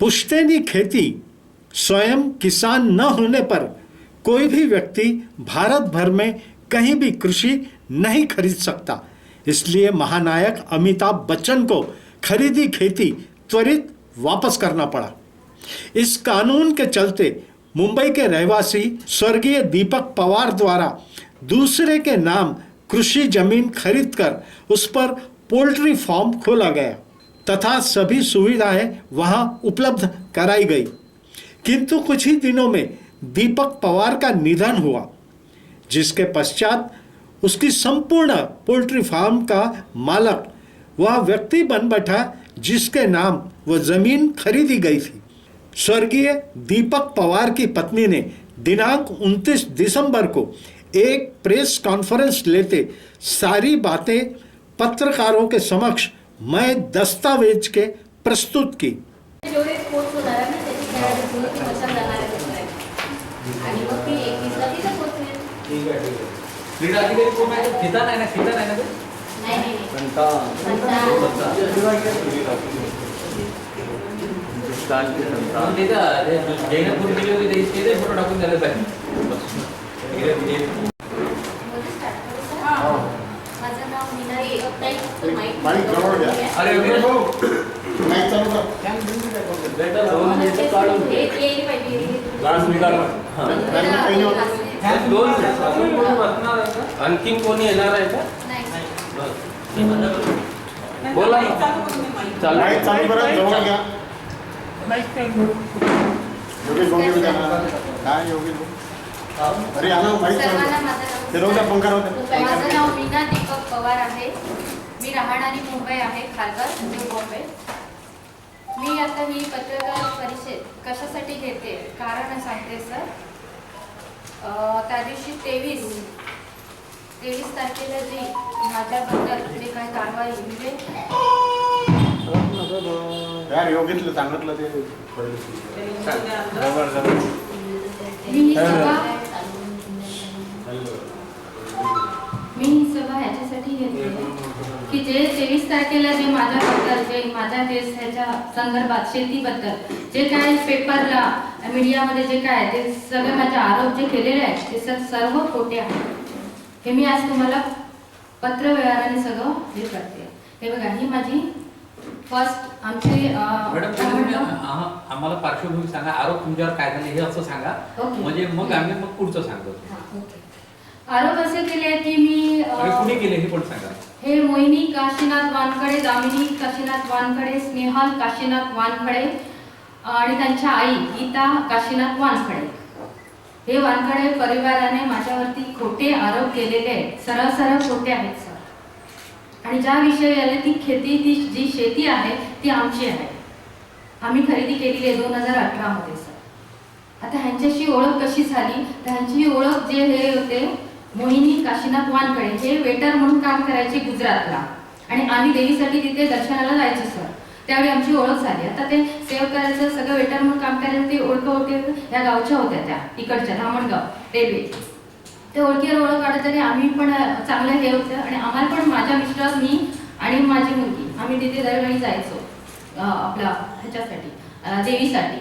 पुश्तैनी खेती स्वयं किसान न होने पर कोई भी व्यक्ति भारत भर में कहीं भी कृषि नहीं खरीद सकता। इसलिए महानायक अमिताभ बच्चन को खरीदी खेती त्वरित वापस करना पड़ा। इस कानून के चलते मुंबई के रहवासी स्वर्गीय दीपक पवार द्वारा दूसरे के नाम कृषि ज़मीन खरीदकर उस पर पोल्ट्री फार्म खोला गया। तथा सभी सुविधाएँ वहाँ उपलब्ध कराई गई। किंतु कुछ ही दिनों में दीपक पवार का निधन हुआ, जिसके पश्चात उसकी संपूर्ण पोल्ट्री फार्म का मालक वह व्यक्ति बन बैठा, जिसके नाम वह ज़मीन खरीदी गई थी। स्वर्गीय दीपक पवार की पत्नी ने दिनांक 29 दिसंबर को एक प्रेस कॉन्फ्रेंस लेते सारी बातें पत्रकारों के समक्ष मैं दस्तावेज़ के प्रस्तुत की जेवढे अरे नाही चालू हे होत. दोन आणखीन कोणी येणार आहे का नाही. बोला माईक चालू करा जवळ घ्या योगेश भाऊ येऊ द्या. काय योगेश भाऊ अरे आला माईक चालू ते राहू द्या पंखा राहू द्या. माझं नाव मीना दीपक पवार आहे. मी राहणारी मुंबई आहे खारघर न्यू बॉम्बे मी आता ही पत्रकार परिषद कशासाठी घेते? कारण सांगते सर. अं, त्या दिवशी तेवीस तेवीस तारखेला जी माझ्याबद्दल जे काही कारवाई म्हणजे सांगितलं ते. मी ही सभा मी ही सभा की जे तेवीस तारखेला जे माझ्याबद्दल जे माझ्या देश ह्याच्या संदर्भात शेतीबद्दल जे काय पेपरला मीडियामध्ये जे काय ते सगळे माझे आरोप जे केलेले आहेत ते सर सर्व खोटे आहेत हे मी आज तुम्हाला पत्रव्यवहाराने सगळं हे करते हे बघा ही माझी फर्स्ट आमची आम्हाला पार्श्वभूमी सांगा आरोप तुमच्यावर काय झाले हे असं सांगा. म्हणजे मग आम्ही मग पुढचं सांगतो. आरोप असे केले की मी आणि कुणी केले हे पण सांगा. हे मोहिनी काशीनाथ वानखडे दामिनी काशीनाथ वानखडे स्नेहल काशीनाथ वानखडे आणि त्यांच्या आई गीता काशीनाथ वानखडे. हे वानखडे परिवाराने माझ्यावरती खोटे आरोप केलेले आहेत. सरळ सरळ खोटे आहेत सर आणि ज्या विषयी आले ती खेती ती जी शेती आहे ती आमची आहे. आम्ही खरेदी केलेली आहे दोन हजार अठरामध्ये सर आता ह्यांच्याशी ओळख कशी झाली? तर ह्यांची ओळख जे हे होते मोहिनी काशीनाथ वानकडे हे वेटर म्हणून काम करायचे गुजरातला. आणि आम्ही देवीसाठी तिथे दर्शनाला जायचो सर. त्यावेळी आमची ओळख झाली. आता ते सेव्ह करायचं सगळं वेटर म्हणून काम करायचं ते ओळख ओळखी या गावच्या होत्या त्या इकडच्या धामणगाव रेल्वे. ते ओळखीवर ओळख काढत तरी आम्ही पण चांगलं हे होतं. आणि आम्हाला पण माझ्या मिस्टर मी आणि माझी मुलगी आम्ही तिथे दरवेळी जायचो आपला ह्याच्यासाठी देवीसाठी.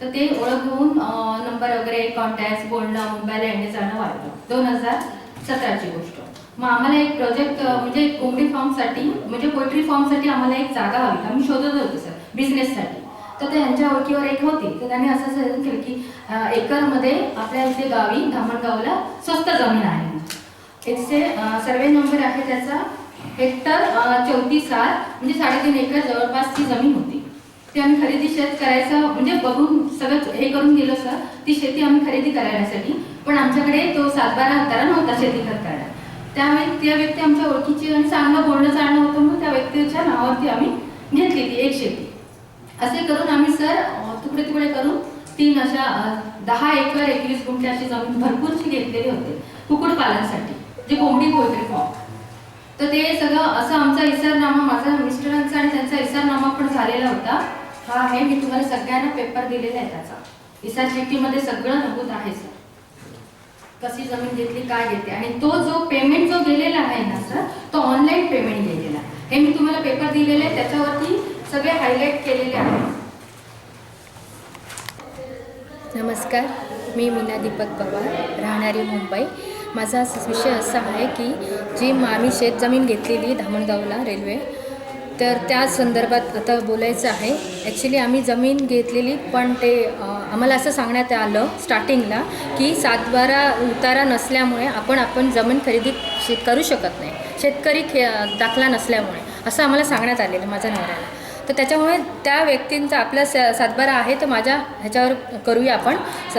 तर ते ओळख होऊन नंबर वगैरे कॉन्टॅक्ट बोलणं मुंबईला येणे जाणं वाढलं. दोन हजार सतराची गोष्ट. मग आम्हाला एक प्रोजेक्ट म्हणजे कोंबडी फॉर्मसाठी म्हणजे पोल्ट्री फॉर्मसाठी आम्हाला एक जागा हवी. आम्ही शोधत होतो सर बिझनेससाठी तर ते यांच्या ओळखीवर एक होती. तर त्यांनी असं सजेशन केलं की एकरमध्ये आपल्या इथे गावी धामणगावला स्वस्त जमीन आहे. एकशे सर्वे नंबर आहे त्याचा. हेक्टर चौतीस आर म्हणजे साडेतीन एकर जवळपास ती जमीन होती. ती आम्ही खरेदी शेत करायचं म्हणजे बघून सगळं हे करून गेलो सर ती शेती आम्ही खरेदी करायसाठी पण आमच्याकडे तो सातबारा हत्यारा नव्हता शेती खत त्यामुळे त्या व्यक्ती आमच्या ओळखीची आणि चांगलं बोलणं चालणं होतं म्हणून त्या व्यक्तीच्या नावावरती आम्ही घेतली ती एक शेती. असे करून आम्ही सर तुकडे तुकडे करून तीन अशा दहा एकर एकवीस गुंठे अशी जमीन भरपूरशी घेतलेली होते कुक्कुटपालनसाठी जे कोंबडी पोल्ट्री फॉर्म. तर ते सगळं असं आमचा इसारनामा माझा मिस्टरांचा आणि त्यांचा इसारनामा पण झालेला होता. हा आहे मी तुम्हाला सगळ्यांना पेपर दिलेला आहे त्याचा. इसार चिठ्ठीमध्ये सगळं नमूद आहे सर. कशी जमीन घेतली काय घेतली. आणि तो जो पेमेंट जो गेलेला आहे ना सर तो ऑनलाईन पेमेंट गेलेला. आहे हे मी तुम्हाला पेपर दिलेले आहे त्याच्यावरती सगळे हायलाईट केलेले आहे नमस्कार मी मीना दीपक पवार राहणारी मुंबई. माझा विषय असा आहे की जी मा- आम्ही शेतजमीन घेतलेली धामणगावला रेल्वे तर त्या संदर्भात आता बोलायचं आहे. ॲक्च्युली आम्ही जमीन घेतलेली पण ते आ, आम्हाला असं सांगण्यात आलं स्टार्टिंगला की सातबारा उतारा नसल्यामुळे आपण आपण जमीन खरेदी शेत करू शकत नाही. शेतकरी खे दाखला नसल्यामुळे. असं आम्हाला सांगण्यात आलेलं माझ्या नवऱ्याला. तर त्याच्यामुळे त्या व्यक्तींचा आपला स सातबारा आहे तर माझ्या ह्याच्यावर करूया आपण. स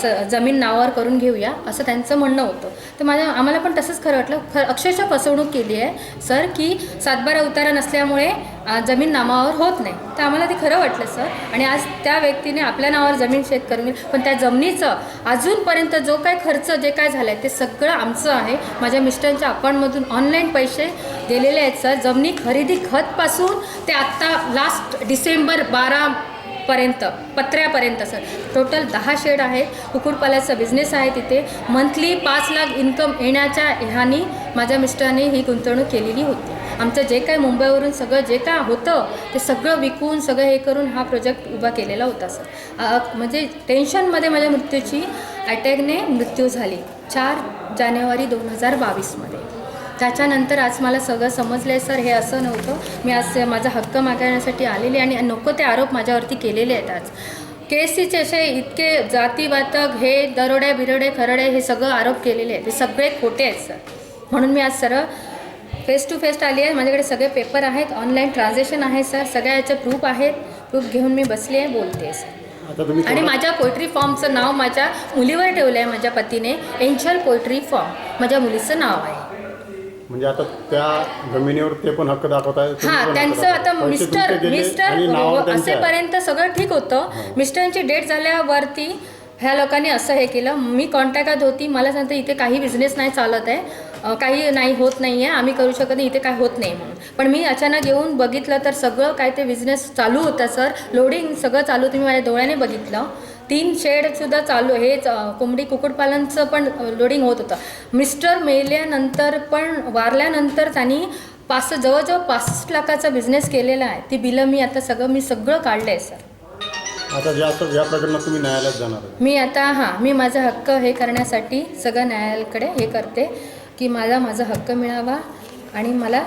स जमीन नावावर करून घेऊया असं त्यांचं म्हणणं होतं. तर माझ्या आम्हाला पण तसंच खरं वाटलं. खर अक्षरशः फसवणूक केली आहे सर की सातबारा उतारा नसल्यामुळे जमीन नामावर होत नाही. तर आम्हाला ते खरं वाटलं सर. आणि आज त्या व्यक्तीने आपल्या नावावर जमीन शेत करून पण त्या जमिनीचं अजूनपर्यंत जो काय खर्च जे काय झाला आहे ते सगळं आमचं आहे. माझ्या मिस्टरांच्या अकाउंटमधून ऑनलाईन पैसे दिलेले आहेत सर. जमिनी खरेदी खतपासून ते आत्ता लास्ट डिसेंबर बारा पर्यंत पत्र्यापर्यंत सर. टोटल दहा शेड आहेत. कुक्कुटपाल्याचा बिझनेस आहे तिथे. मंथली पाच लाख इन्कम येण्याच्या ह्यानी माझ्या मिस्टरांनी ही गुंतवणूक केलेली होती. आमचं जे काय मुंबईवरून सगळं जे काय होतं ते सगळं विकून सगळं हे करून हा प्रोजेक्ट उभा केलेला होता सर म्हणजे टेन्शनमध्ये माझ्या मृत्यूची अटॅकने मृत्यू झाली. चार जानेवारी दोन हजार बावीसमध्ये त्याच्यानंतर आज मला सगळं समजलं आहे सर हे असं नव्हतं. मी आज माझा हक्क मागण्यासाठी आलेले आणि नको ते आरोप माझ्यावरती केलेले आहेत आज. के सीचे असे इतके जातीवातक हे दरोडे बिरोडे खरडे हे सगळं आरोप केलेले आहेत. हे सगळे खोटे आहेत सर म्हणून मी आज सरळ फेस टू फेस आली आहे. माझ्याकडे सगळे पेपर आहेत. ऑनलाईन ट्रान्झॅक्शन आहे सर सगळ्या याचे प्रूफ आहेत. प्रूफ घेऊन मी बसली आहे. बोलते आहे सर आता तुम्ही आणि माझ्या पोएट्री फॉर्मचं नाव माझ्या मुलीवर ठेवलं आहे माझ्या पतीने. एन्शल पोएट्री फॉर्म माझ्या मुलीचं नाव आहे. म्हणजे आता त्या जमिनीवर ते पण हक्क दाखवताय तुम्ही हा पण हक्क त्यांचं दाखवताय. आता पैसे मिस्टर तुमचे गेले मिस्टर त्यांचे आहे. असेपर्यंत सगळं ठीक होतं. मिस्टरांची डेट झाल्यावरती ह्या लोकांनी असं हे केलं. मी कॉन्टॅक्टात होती. मला सांगते इथे काही बिझनेस नाही चालत आहे. काही नाही होत नाही आहे आम्ही करू शकत नाही इथे काय होत नाही म्हणून. पण मी अचानक येऊन बघितलं तर सगळं काय ते बिझनेस चालू होतं सर लोडिंग सगळं चालू होतं मी माझ्या डोळ्याने बघितलं. तीन शेडसुद्धा चालू हेच अं, कोंबडी कुक्कुटपालनचं पण लोडिंग होत होतं. मिस्टर मेल्यानंतर पण वारल्यानंतर त्यांनी पाच जवळजवळ पासष्ट लाखाचा बिझनेस केलेला आहे. ती बिलं मी आता सगळं मी सगळं काढलं आहे सर आता जास्त या प्रकरणात तुम्ही न्यायालयात जाणार मी आता हां मी माझा हक्क हे करण्यासाठी सगळं न्यायालयाकडे हे करते. की मला माझा हक्क मिळावा आणि मला